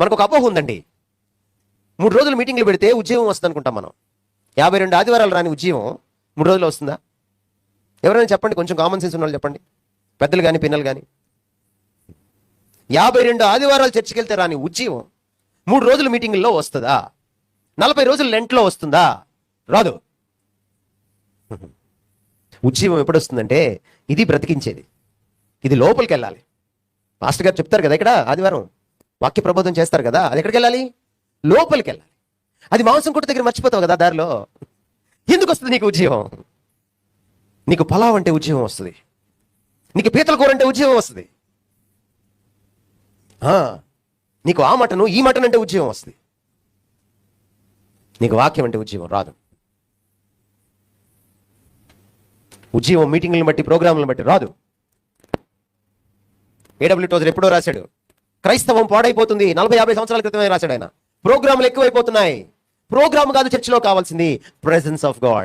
మనకు ఒక అపోహ ఉందండి. మూడు రోజులు మీటింగ్లు పెడితే ఉద్యోగం వస్తుంది అనుకుంటాం మనం. యాభై రెండు ఆదివారాలు రాని ఉద్యోగం మూడు రోజులు వస్తుందా? ఎవరైనా చెప్పండి కొంచెం కామన్ సెన్స్ ఉన్న వాళ్ళు చెప్పండి. పెద్దలు కానీ పిల్లలు కానీ యాభై రెండు ఆదివారాలు చర్చికి వెళ్తే రాని ఉద్యోగం మూడు రోజులు మీటింగుల్లో వస్తుందా? నలభై రోజులు లెంట్లో వస్తుందా? రాదు. ఉద్యమం ఎప్పుడు వస్తుందంటే ఇది బ్రతికించేది. ఇది లోపలికి వెళ్ళాలి మాస్టర్ గారు చెప్తారు కదా ఇక్కడ ఆదివారం. వాక్య ప్రబోధం చేస్తారు కదా అది ఎక్కడికి వెళ్ళాలి? లోపలికి వెళ్ళాలి. అది మాంసం కొట్టు దగ్గర మర్చిపోతావు కదా దారిలో? ఎందుకు వస్తుంది నీకు ఉద్యోగం నీకు పలావ్ అంటే ఉద్యోగం వస్తుంది. నీకు పీతల కూర అంటే ఉద్యోగం వస్తుంది. నీకు ఆ మటను ఈ మటన్ అంటే ఉద్యోగం వస్తుంది. నీకు వాక్యం అంటే ఉద్యోగం రాదు. ఉద్యోగం మీటింగ్లను బట్టి ప్రోగ్రాంలను బట్టి రాదు. ఏడబ్ల్యూ టోజర్ ఎప్పుడో రాశాడు. క్రైస్తవం పాడైపోతుంది. నలభై యాభై సంవత్సరాల క్రితమే రాశాడు ఆయన. ప్రోగ్రాంలు ఎక్కువైపోతున్నాయి. ప్రోగ్రామ్ కాదు చర్చిలో కావాల్సింది. Presence of God